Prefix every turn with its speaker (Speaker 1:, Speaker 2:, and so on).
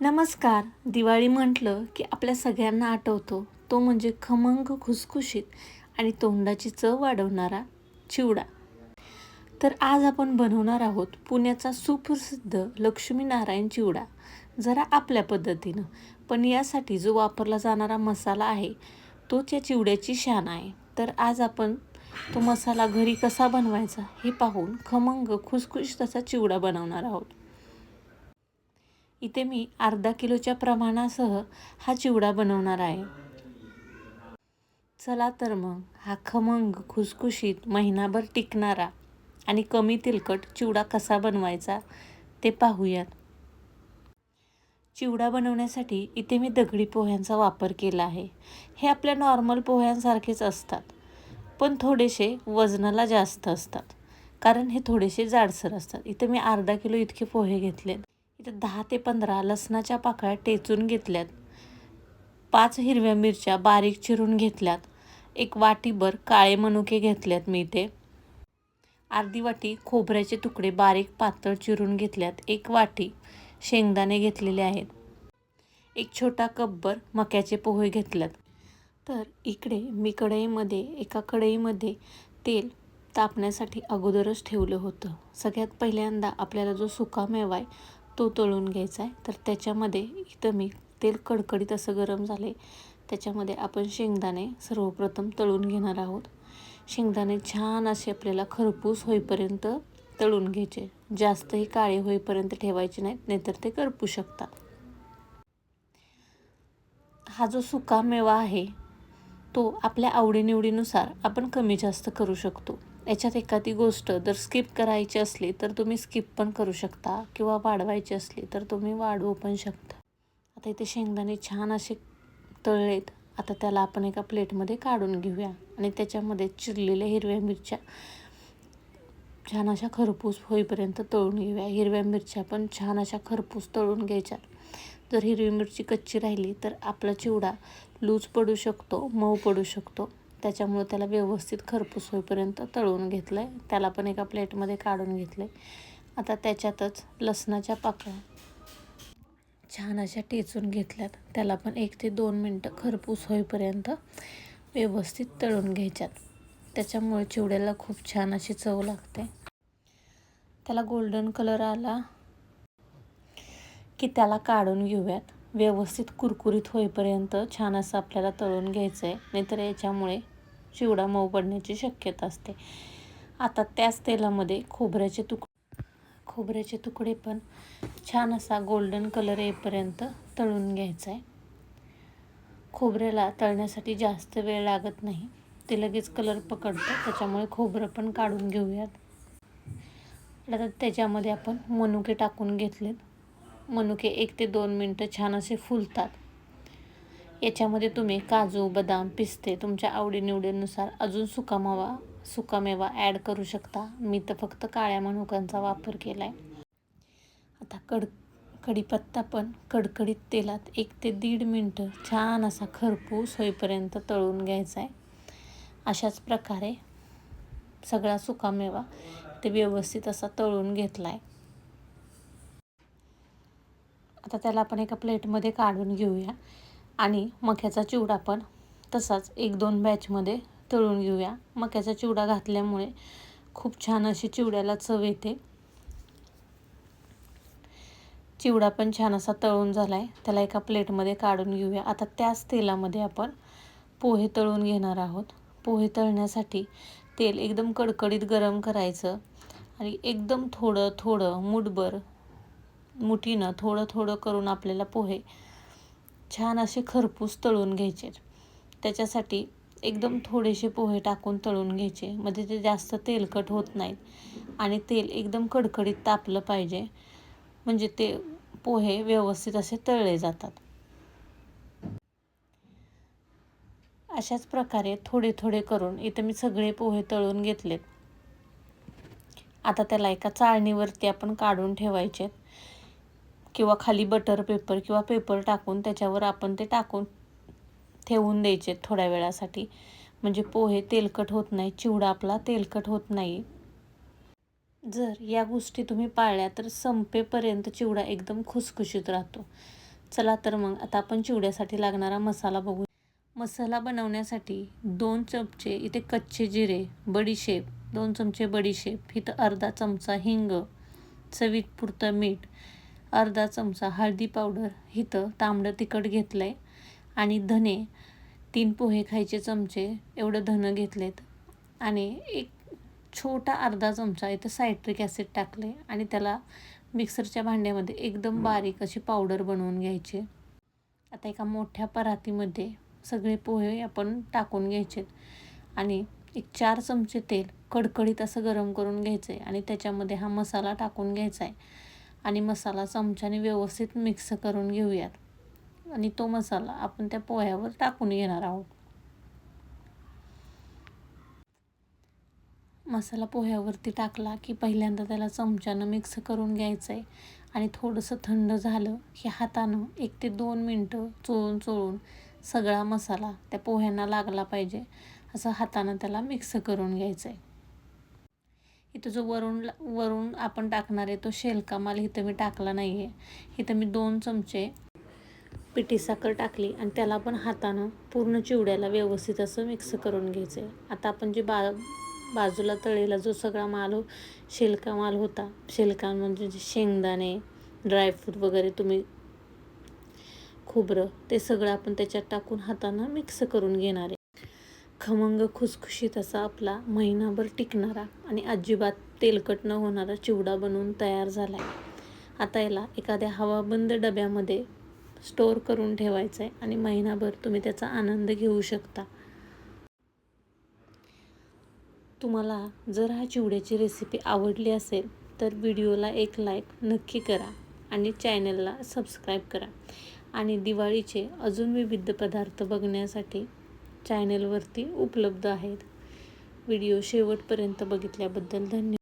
Speaker 1: नमस्कार. दिवाळी म्हटलं की आपल्या सगळ्यांना आठवतो. तो म्हणजे खमंग खुसखुशीत आणि तोंडाची चव वाढवणारा चिवडा. तर आज आपण बनवणार आहोत पुण्याचा सुप्रसिद्ध लक्ष्मीनारायण चिवडा. जरा आपल्या पद्धतीनं. पण यासाठी जो वापरला जाणारा मसाला आहे तोच या चिवड्याची शान आहे. तर आज आपण तो मसाला घरी कसा बनवायचा हे पाहून खमंग खुसखुशीत असा चिवडा बनवणार आहोत. इथे मी अर्धा किलोच्या प्रमाणासह हा चिवडा बनवणार आहे. चला तर मग हा खमंग खुसखुशीत महिनाभर टिकणारा आणि कमी तेलकट चिवडा कसा बनवायचा ते पाहूयात. चिवडा बनवण्यासाठी इथे मी दगडी पोह्यांचा वापर केला आहे. हे आपल्या नॉर्मल पोह्यांसारखेच असतात पण थोडेसे वजनाला जास्त असतात कारण हे थोडेसे जाडसर असतात. इथे मी अर्धा किलो इतके पोहे घेतलेत. इथं दहा ते पंधरा लसणाच्या पाकळ्या टेचून घेतल्यात. पाच हिरव्या मिरच्या बारीक चिरून घेतल्यात. एक वाटीभर काळे मनुके घेतल्यात मी इथे अर्धी वाटी खोबऱ्याचे तुकडे बारीक पातळ चिरून घेतल्यात. एक वाटी शेंगदाणे घेतलेले आहेत. एक छोटा कपभर मक्याचे पोहे घेतल्यात. तर इकडे मी कढईमध्ये एका कढईमध्ये तेल तापण्यासाठी अगोदरच ठेवलं होतं. सगळ्यात पहिल्यांदा आपल्याला जो सुका मेवा आहे तो तळून घ्यायचा आहे. तर त्याच्यामध्ये इथं मी तेल कडकडीत असं गरम झाले त्याच्यामध्ये आपण शेंगदाणे सर्वप्रथम तळून घेणार आहोत. शेंगदाणे छान असे आपल्याला खरपूस होईपर्यंत तळून घ्यायचे. जास्तही काळे होईपर्यंत ठेवायचे नाहीत नाहीतर ते करपू शकतात. हा जो सुका मेवा आहे तो आपल्या आवडीनिवडीनुसार आपण कमी जास्त करू शकतो. याच्यात एखादी गोष्ट जर स्किप करायची असली तर तुम्ही स्किप पण करू शकता किंवा वाढवायची असली तर तुम्ही वाढवू पण शकता. आता इथे शेंगदाणे छान असे तळलेत. आता त्याला आपण एका प्लेटमध्ये काढून घेऊया आणि त्याच्यामध्ये चिरलेल्या हिरव्या मिरच्या छान अशा खरपूस होईपर्यंत तळून घेऊया. हिरव्या मिरच्या पण छान अशा खरपूस तळून घ्यायच्या. जर हिरवी मिरची कच्ची राहिली तर आपला चिवडा लूज पडू शकतो मऊ पडू शकतो. त्याच्यामुळे त्याला व्यवस्थित खरपूस होईपर्यंत तळून घेतलं आहे त्याला पण एका प्लेटमध्ये काढून घेतलं आहे आता त्याच्यातच लसणाच्या पाकळ्या. छान अशा टेचून घेतल्यात. त्याला पण एक ते दोन मिनटं खरपूस होईपर्यंत व्यवस्थित तळून घ्यायच्यात. त्याच्यामुळे चिवड्याला खूप छान अशी चव लागते. त्याला गोल्डन कलर आला की त्याला काढून घेऊयात. व्यवस्थित कुरकुरीत होईपर्यंत छान असं आपल्याला तळून घ्यायचं आहे नाहीतर याच्यामुळे चिवडा मऊ पडण्याची शक्यता असते. आता त्याच तेलामध्ये खोबऱ्याचे तुकडे खोबऱ्याचे तुकडे पण छान असा गोल्डन कलर येईपर्यंत तळून घ्यायचा आहे खोबऱ्याला तळण्यासाठी जास्त वेळ लागत नाही. ते लगेच कलर पकडतं त्याच्यामुळे खोबरं पण काढून घेऊयात. आता त्याच्यामध्ये आपण मनुके टाकून घेतलेत. मनुके एक ते दोन मिनटं छान असे फुलतात. याच्यामध्ये तुम्ही काजू बदाम पिस्ते तुमच्या आवडीनिवडीनुसार अजून सुकामावा सुकामेवा ॲड करू शकता. मी तर फक्त काळ्या मनुकांचा वापर केला आहे आता कड कढीपत्ता पण कडकडीत तेलात एक ते दीड मिनटं छान असा खरपूस होईपर्यंत तळून घ्यायचा आहे अशाच प्रकारे सगळा सुकामेवा ते व्यवस्थित असा तळून घेतला आहे आता त्याला आपण एका प्लेटमध्ये काढून घेऊया. आणि मक्याचा चिवडा पण तसाच एक दोन बॅचमध्ये तळून घेऊया. मक्याचा चिवडा घातल्यामुळे खूप छान अशी चिवड्याला चव येते. चिवडा पण छान असा तळून झाला आहे त्याला एका प्लेटमध्ये काढून घेऊया. आता त्याच तेलामध्ये आपण पोहे तळून घेणार आहोत. पोहे तळण्यासाठी तेल एकदम कडकडीत गरम करायचं आणि एकदम थोडं थोडं मुठभर मुठीनं थोडं थोडं करून आपल्याला पोहे छान असे खरपूस तळून घ्यायचे. त्याच्यासाठी एकदम थोडेसे पोहे टाकून तळून घ्यायचे. म्हणजे ते जास्त तेलकट होत नाहीत. आणि तेल एकदम कडकडीत तापलं पाहिजे. म्हणजे ते पोहे व्यवस्थित असे तळले जातात. अशाच प्रकारे थोडे थोडे करून इथं मी सगळे पोहे तळून घेतलेत. आता त्याला एका चाळणीवरती आपण काढून ठेवायचे किंवा खाली बटर पेपर किंवा पेपर टाकून त्याच्यावर आपण ते टाकून ठेवून द्यायचे थोड्या वेळासाठी. म्हणजे पोहे तेलकट होत नाही चिवडा आपला तेलकट होत नाही. जर या गोष्टी तुम्ही पाळल्या तर संपेपर्यंत चिवडा एकदम खुसखुशीत राहतो. चला तर मग आता आपण चिवड्यासाठी लागणारा मसाला बघू. मसाला बनवण्यासाठी दोन चमचे इथे कच्चे जिरे बडीशेप दोन चमचे बडीशेप इथं अर्धा चमचा हिंग चवीत पुरतं मीठ. अर्धा चमचा हळदी पावडर इथं तांबडं तिखट घेतलं आहे आणि धने तीन पोहे खायचे चमचे एवढं धनं घेतलेत. आणि एक छोटा अर्धा चमचा इथं सायट्रिक ॲसिड टाकले आणि त्याला मिक्सरच्या भांड्यामध्ये एकदम बारीक अशी पावडर बनवून घ्यायची. आता एका मोठ्या परातीमध्ये सगळे पोहे आपण टाकून घ्यायचे आणि एक चार चमचे तेल कडकडीत असं गरम करून घ्यायचं आहे आणि त्याच्यामध्ये हा मसाला टाकून घ्यायचा आहे आणि मसाला चमच्याने व्यवस्थित मिक्स करून घेऊयात. आणि तो मसाला आपण त्या पोह्यावर टाकून घेणार आहोत. मसाला पोह्यावरती टाकला की पहिल्यांदा त्याला चमच्यानं मिक्स करून घ्यायचं आहे आणि थोडंसं थंड झालं की हातानं एक ते दोन मिनटं चोळून चोळून सगळा मसाला त्या पोह्यांना लागला पाहिजे. असं हातानं त्याला मिक्स करून घ्यायचं आहे इथं जो वरून वरून आपण टाकणार आहे तो शेलका माल इथं मी टाकला नाही आहे इथं मी दोन चमचे पिठी साखर टाकली आणि त्याला पण हातानं पूर्ण चिवड्याला व्यवस्थित असं मिक्स करून घ्यायचं आहे आता आपण जे बा बाजूला तळेला जो सगळा माल हो शेलका माल होता. शेलका म्हणजे जे शेंगदाणे ड्रायफ्रूट वगैरे तुम्ही खोबरं ते सगळं आपण त्याच्यात टाकून हातानं मिक्स करून घेणार आहे. खमंग खुसखुशीत असा आपला महिनाभर टिकणारा आणि अजिबात तेलकट न होणारा चिवडा बनवून तयार झाला आहे आता याला एखाद्या हवाबंद डब्यामध्ये स्टोअर करून ठेवायचं आहे आणि महिनाभर तुम्ही त्याचा आनंद घेऊ शकता. तुम्हाला जर हा चिवड्याची रेसिपी आवडली असेल तर व्हिडिओला एक लाईक नक्की करा आणि चॅनलला सबस्क्राईब करा. आणि दिवाळीचे अजून विविध पदार्थ बघण्यासाठी चॅनलवरती उपलब्ध आहेत. व्हिडिओ शेवटपर्यंत बघितल्याबद्दल धन्यवाद.